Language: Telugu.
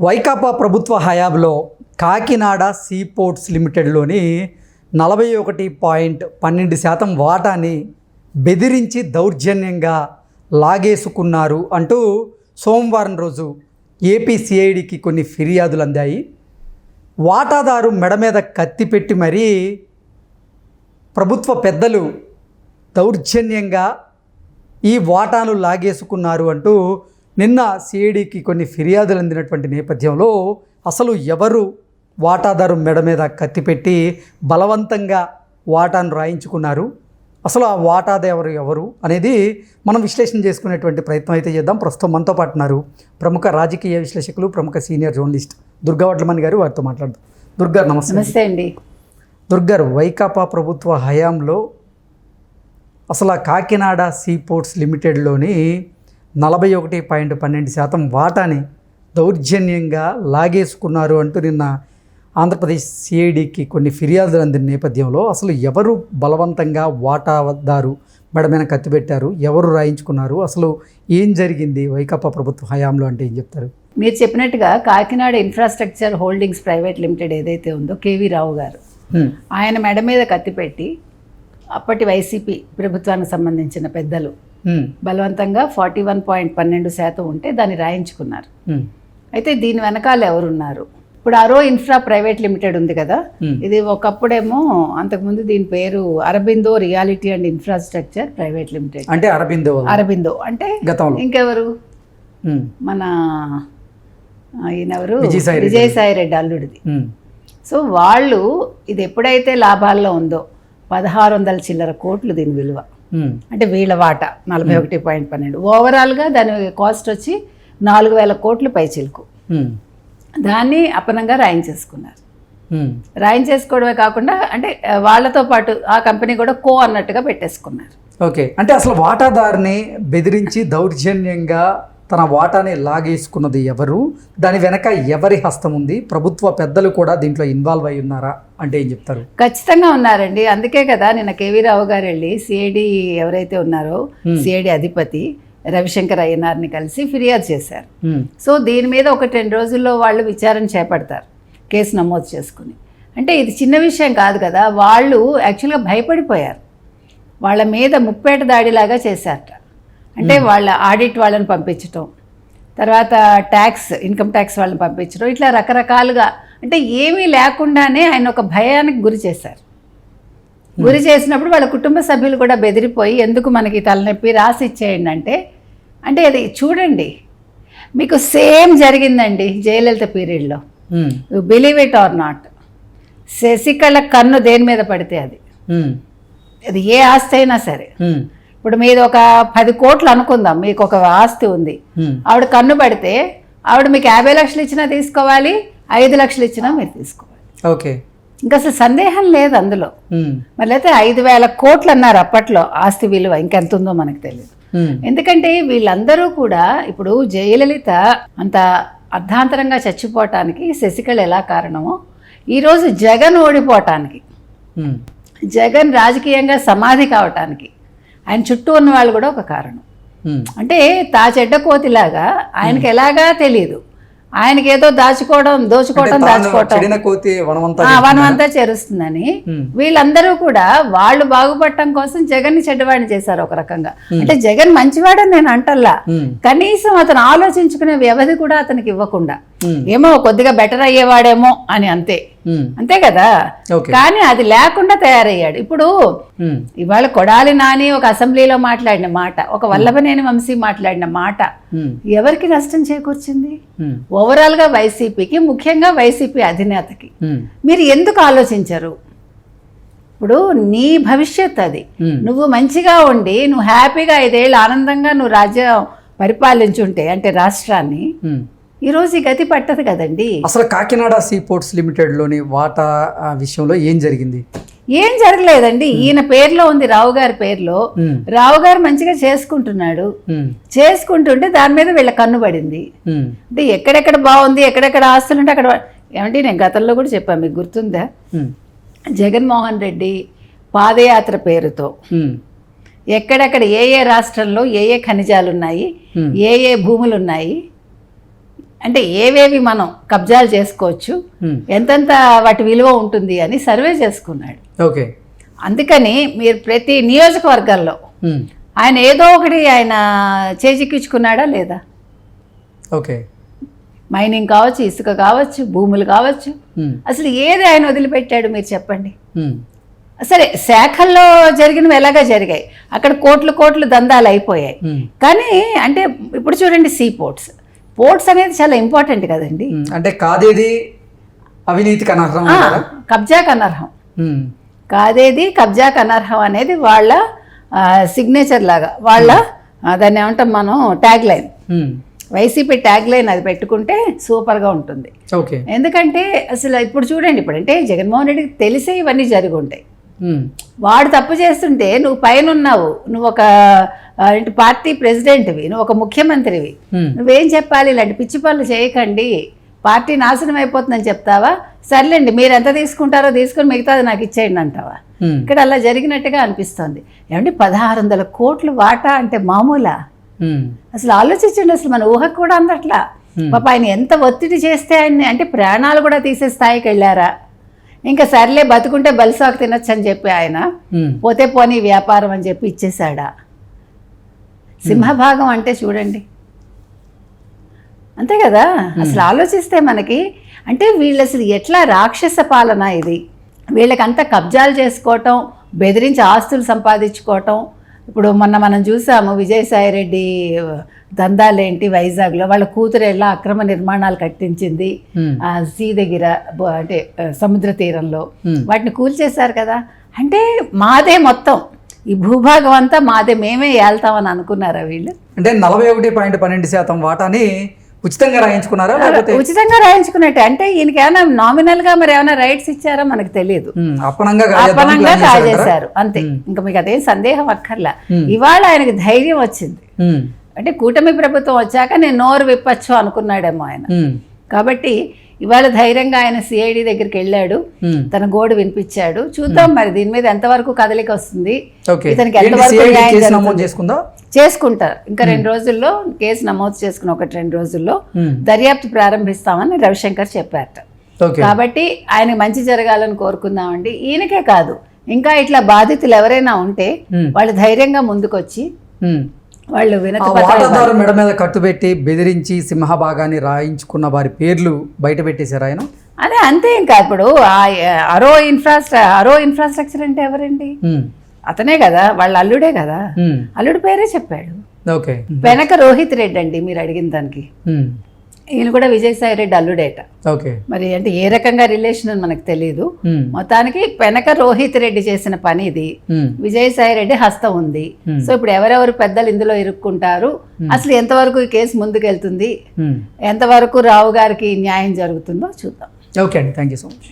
వైకాపా ప్రభుత్వ హయాంలో కాకినాడ సీపోర్ట్స్ లిమిటెడ్లోని నలభై ఒకటి పాయింట్ పన్నెండు శాతం వాటాని బెదిరించి దౌర్జన్యంగా లాగేసుకున్నారు అంటూ సోమవారం రోజు ఏపీ సిఐడికి కొన్ని ఫిర్యాదులు అందాయి. వాటాదారు మెడ మీద కత్తి పెట్టి మరీ ప్రభుత్వ పెద్దలు దౌర్జన్యంగా ఈ వాటాను లాగేసుకున్నారు అంటూ నిన్న సిఐడికి కొన్ని ఫిర్యాదులు అందినటువంటి నేపథ్యంలో అసలు ఎవరు వాటాదారు మెడ మీద కత్తి పెట్టి బలవంతంగా వాటాను రాయించుకున్నారు? అసలు ఆ వాటాదారు ఎవరు అనేది మనం విశ్లేషణ చేసుకునేటువంటి ప్రయత్నం అయితే చేద్దాం. ప్రస్తుతం మనతో పాటు ఉన్నారు ప్రముఖ రాజకీయ విశ్లేషకులు ప్రముఖ సీనియర్ జర్నలిస్ట్ దుర్గా వడ్లమణి గారు వారితో మాట్లాడుతాం దుర్గా నమస్తే. నమస్తే అండి. దుర్గారు వైకాపా ప్రభుత్వ హయాంలో అసలు ఆ కాకినాడ సీ పోర్ట్స్ లిమిటెడ్లోని నలభై ఒకటి పాయింట్ పన్నెండు శాతం వాటాని దౌర్జన్యంగా లాగేసుకున్నారు అంటూ నిన్న ఆంధ్రప్రదేశ్ సిఐడికి కొన్ని ఫిర్యాదులు అందిన నేపథ్యంలో అసలు ఎవరు బలవంతంగా వాటాదారు మెడ మీద కత్తి పెట్టారు ఎవరు రాయించుకున్నారు అసలు ఏం జరిగింది వైకాపా ప్రభుత్వ హయాంలో అంటే ఏం చెప్తారు మీరు చెప్పినట్టుగా Kakinada infrastructure holdings private limited ఏదైతే ఉందో కేవీ రావు గారు. ఆయన మెడ మీద కత్తిపెట్టి అప్పటి వైసీపీ ప్రభుత్వానికి సంబంధించిన పెద్దలు. బలవంతంగా ఫార్టీ వన్ పాయింట్ పన్నెండు శాతం ఉంటే దాన్ని రాయించుకున్నారు హ్మ్. అయితే దీని వెనకాల ఎవరున్నారు ఇప్పుడు అరో ఇన్ఫ్రా ప్రైవేట్ లిమిటెడ్ ఉంది కదా హ్మ్. ఇది ఒకప్పుడేమో అంతకుముందు దీని పేరు Aurobindo reality and infrastructure private limited అంటే అరబిందో అరబిందో అంటే ఇంకెవరు. మన ఈయనెవరు విజయసాయి రెడ్డి. అల్లుడిది. సో వాళ్ళు ఇది ఎప్పుడైతే లాభాల్లో ఉందో పదహారు వందల చిల్లర కోట్లు దీని విలువ. అంటే వీళ్ళ వాటా నలభై ఒకటి పాయింట్ పన్నెండు. ఓవరాల్గా దాని కాస్ట్ వచ్చి నాలుగు వేల కోట్లు పైచిలుకు హ్మ్. దాన్ని అపనంగా రాయించేసుకున్నారు. హ్మ్. రాయించేసుకోవడమే కాకుండా అంటే వాళ్ళతో పాటు ఆ కంపెనీ కూడా కో అన్నట్టుగా పెట్టేసుకున్నారు. ఓకే అంటే అసలు వాటాదారుని బెదిరించి దౌర్జన్యంగా తన వాటాని లాగేసుకున్నది ఎవరు? దాని వెనక ఎవరి హస్తం ఉంది? ప్రభుత్వ పెద్దలు కూడా దీంట్లో ఇన్వాల్వ్ అయి ఉన్నారా? అంటే ఏం చెప్తారు? ఖచ్చితంగా ఉన్నారండి. అందుకే కదా నిన్న కేవీ రావు గారు వెళ్ళి సిఐడి ఎవరైతే ఉన్నారో సిఐడి అధిపతి రవిశంకర్ అయ్యనార్ని కలిసి ఫిర్యాదు చేశారు. సో దీని మీద ఒక రెండు రోజుల్లో వాళ్ళు విచారణ చేపడతారు కేసు నమోదు చేసుకుని. అంటే ఇది చిన్న విషయం కాదు కదా. వాళ్ళు యాక్చువల్గా భయపడిపోయారు. వాళ్ళ మీద ముప్పేట దాడిలాగా చేశారట. అంటే వాళ్ళ ఆడిట్ వాళ్ళని పంపించటం తర్వాత ట్యాక్స్ ఇన్కమ్ ట్యాక్స్ వాళ్ళని పంపించడం ఇట్లా రకరకాలుగా అంటే ఏమీ లేకుండానే ఆయన ఒక భయానికి గురి చేశారు. గురి చేసినప్పుడు వాళ్ళ కుటుంబ సభ్యులు కూడా బెదిరిపోయి ఎందుకు మనకి తలనొప్పి? రాసి ఇచ్చేయండి అంటే అంటే అది చూడండి మీకు సేమ్ జరిగిందండి జయలలిత పీరియడ్లో. Believe it or not Sasikala కన్ను దేని మీద పడితే అది. అది ఏ ఆస్తి అయినా సరే. ఇప్పుడు మీది ఒక పది కోట్లు అనుకుందాం మీకు ఒక ఆస్తి ఉంది. ఆవిడ కన్ను పడితే ఆవిడ మీకు యాభై లక్షలు ఇచ్చినా తీసుకోవాలి ఐదు లక్షలు ఇచ్చినా మీరు తీసుకోవాలి ఓకే ఇంకా అసలు సందేహం లేదు అందులో. మళ్ళీ అయితే ఐదు వేల కోట్లు అన్నారు అప్పట్లో ఆస్తి విలువ ఇంకెంత ఉందో మనకు తెలియదు. ఎందుకంటే వీళ్ళందరూ కూడా ఇప్పుడు జయలలిత అంత అర్ధాంతరంగా చచ్చిపోవటానికి శశికళ ఎలా కారణమో ఈరోజు జగన్ ఓడిపోవటానికి. జగన్ రాజకీయంగా సమాధి కావటానికి ఆయన చుట్టూ ఉన్న వాళ్ళు కూడా ఒక కారణం. అంటే తా చెడ్డ కోతిలాగా ఆయనకి ఎలాగా తెలియదు ఆయనకి ఏదో దాచుకోవడం దోచుకోవడం కోతి వనమంతా చేరుస్తుందని. వీళ్ళందరూ కూడా వాళ్ళు బాగుపడటం కోసం జగన్ని చెడ్డవాడిని చేశారు ఒక రకంగా. అంటే జగన్ మంచివాడని నేను అంటల్లా. కనీసం అతను ఆలోచించుకునే వ్యవధి కూడా అతనికి ఇవ్వకుండా. ఏమో కొద్దిగా బెటర్ అయ్యేవాడేమో అని అంతే హ్మ్. అంతే కదా కానీ అది లేకుండా తయారయ్యాడు ఇప్పుడు హ్మ్. ఇవాళ కొడాలి నాని ఒక అసెంబ్లీలో మాట్లాడిన మాట ఒక వల్లభనేని వంశీ మాట్లాడిన మాట. ఎవరికి నష్టం చేకూర్చింది హ్మ్. ఓవరాల్గా వైసీపీకి ముఖ్యంగా వైసీపీ అధినేతకి. మీరు ఎందుకు ఆలోచించరు ఇప్పుడు నీ భవిష్యత్ అది. నువ్వు మంచిగా ఉండి నువ్వు హ్యాపీగా ఐదేళ్ళు ఆనందంగా నువ్వు రాజ్యం పరిపాలించుంటే అంటే రాష్ట్రాన్ని. ఈరోజు ఈ గతి పట్టదు కదండి అసలు కాకినాడ సీ పోర్ట్స్ లిమిటెడ్లోని వాటా విషయంలో ఏం జరిగింది ఏం జరగలేదండి ఈయన పేరులో ఉంది రావు గారి పేరులో. రావు గారు మంచిగా చేసుకుంటున్నాడు. చేసుకుంటుంటే దాని మీద వీళ్ళ కన్ను పడింది. అంటే ఎక్కడెక్కడ బాగుంది ఎక్కడెక్కడ ఆస్తులు ఉంటే అక్కడ ఏమంటే నేను గతంలో కూడా చెప్పాను మీకు గుర్తుందా. జగన్మోహన్ రెడ్డి పాదయాత్ర పేరుతో. ఎక్కడెక్కడ ఏ ఏ రాష్ట్రంలో ఏ ఏ ఖనిజాలు ఉన్నాయి. ఏ ఏ భూములు ఉన్నాయి అంటే ఏవేవి మనం కబ్జాలు చేసుకోవచ్చు ఎంతెంత వాటి విలువ ఉంటుంది అని సర్వే చేసుకున్నాడు. ఓకే. అందుకని మీరు ప్రతి నియోజకవర్గాల్లో ఆయన ఏదో ఒకటి ఆయన చేజిక్కించుకున్నాడా లేదా? ఓకే. మైనింగ్ కావచ్చు ఇసుక కావచ్చు భూములు కావచ్చు. అసలు ఏది ఆయన వదిలిపెట్టాడు మీరు చెప్పండి? సరే శాఖల్లో జరిగినవి ఎలాగా జరిగాయి? అక్కడ కోట్లు కోట్లు దందాలు అయిపోయాయి. కానీ అంటే ఇప్పుడు చూడండి సీ పోర్ట్స్. పోర్ట్స్ అనేది చాలా ఇంపార్టెంట్ కదండి. అంటే కాదేది అవినీతికి అనర్హం కబ్జాకు అనర్హం కాదేది కబ్జాకు అనర్హం అనేది వాళ్ళ సిగ్నేచర్ లాగా వాళ్ళ దాన్ని ఏమంటాం మనం tag line YCP tag line అది పెట్టుకుంటే సూపర్గా ఉంటుంది. ఓకే. ఎందుకంటే అసలు ఇప్పుడు చూడండి ఇప్పుడు అంటే జగన్మోహన్ రెడ్డికి తెలిసే ఇవన్నీ జరిగి ఉంటాయి వాడు తప్పు చేస్తుంటే నువ్వు పైన ఉన్నావు నువ్వు ఒక ఏంటి పార్టీ ప్రెసిడెంట్వి. నువ్వు ఒక ముఖ్యమంత్రివి. ఉమ్, నువ్వేం చెప్పాలి? ఇలాంటి పిచ్చి పనులు చేయకండి. పార్టీ నాశనం అయిపోతుందని చెప్తావా? సర్లేండి మీరు ఎంత తీసుకుంటారో తీసుకొని మిగతాది నాకు ఇచ్చేయండి అంటావా? ఉమ్, ఇక్కడ అలా జరిగినట్టుగా అనిపిస్తోంది. ఏమంటే పదహారు వందల కోట్లు వాటా అంటే మామూలా? అసలు ఆలోచించండి అసలు మన ఊహకు కూడా అందట్లా. Hmm. పాప ఆయన ఎంత ఒత్తిడి చేస్తే ఆయన్ని అంటే ప్రాణాలు కూడా తీసే స్థాయికి వెళ్ళారా? ఇంకా సర్లే బతుకుంటే బలిసాకు తినొచ్చు అని చెప్పి ఆయన పోతే పోనీ వ్యాపారం అని చెప్పి ఇచ్చేశాడా? సింహభాగం అంటే చూడండి. అంతే కదా? అసలు ఆలోచిస్తే మనకి అంటే వీళ్ళు అసలు ఎట్లా రాక్షస పాలన ఇది? వీళ్ళకంతా కబ్జాలు చేసుకోవటం బెదిరించి ఆస్తులు సంపాదించుకోవటం. ఇప్పుడు మొన్న మనం చూసాము విజయసాయి రెడ్డి దందాలేంటి వైజాగ్లో? వాళ్ళ కూతురు ఎలా అక్రమ నిర్మాణాలు కట్టించింది? సీ దగ్గర అంటే సముద్ర తీరంలో. వాటిని కూల్చేశారు కదా? అంటే మాదే మొత్తం. ఈ భూభాగం అంతా మాదే. మేమే ఏళ్తామని అనుకున్నారా వీళ్ళు? అంటే నలభై ఒకటి పాయింట్ పన్నెండు శాతం వాటాని ఉచితంగా రాయించుకున్నారా లేకపోతే? ఉచితంగా రాయించుకున్నట్టే. అంటే ఈయనకి ఏమైనా నామినల్గా మరి ఏమైనా రైట్స్ ఇచ్చారా మనకు తెలియదు. అపనంగా? కాజేశారు. అంతే. ఇంకా మీకు అదేం సందేహం అక్కర్లా. ఇవాళ ఆయనకి ధైర్యం వచ్చింది. అంటే కూటమి ప్రభుత్వం వచ్చాక నేను నోరు విప్పచ్చు అనుకున్నాడేమో ఆయన. కాబట్టి ఇవాళ ధైర్యంగా ఆయన సిఐడి దగ్గరికి వెళ్ళాడు. తన గోడు వినిపించాడు. చూద్దాం మరి దీని మీద ఎంతవరకు కదలిక వస్తుంది? ఇతనికి ఎంతవరకు చేసుకుంటారు. ఇంకా రెండు రోజుల్లో కేసు నమోదు చేసుకుని ఒకటి రెండు రోజుల్లో దర్యాప్తు ప్రారంభిస్తామని రవిశంకర్ చెప్పారట. కాబట్టి ఆయన మంచి జరగాలని కోరుకుందామండి. ఈయనకే కాదు. ఇంకా ఇట్లా బాధితులు ఎవరైనా ఉంటే వాళ్ళు ధైర్యంగా ముందుకొచ్చి. వాళ్ళు వాటాదారు మెడ మీద కట్టుబెట్టి బెదిరించి సింహభాగాన్ని రాయించుకున్న వారి పేర్లు బయట పెట్టేశారు ఆయన. అదే అంతే ఇంకా ఇప్పుడు ఆ అరో ఇన్ఫ్రాస్ట్ర అరో ఇన్ఫ్రాస్ట్రక్చర్ అంటే ఎవరండి? అతనే కదా వాళ్ళ అల్లుడే కదా. అల్లుడి పేరే చెప్పాడు. ఓకే. వెనక రోహిత్ రెడ్డి అండి మీరు అడిగిన దానికి. ఈయన కూడా విజయసాయి రెడ్డి అల్లుడేట. ఓకే. మరి అంటే ఏ రకంగా రిలేషన్ అని మనకు తెలియదు మొత్తానికి వెనక రోహిత్ రెడ్డి చేసిన పని ఇది. విజయసాయి రెడ్డి హస్తం ఉంది. సో ఇప్పుడు ఎవరెవరు పెద్దలు ఇందులో ఇరుక్కుంటారు? అసలు ఎంతవరకు ఈ కేసు ముందుకెళ్తుంది. ఎంతవరకు రావు గారికి న్యాయం జరుగుతుందో చూద్దాం. ఓకే అండి. Thank you so much.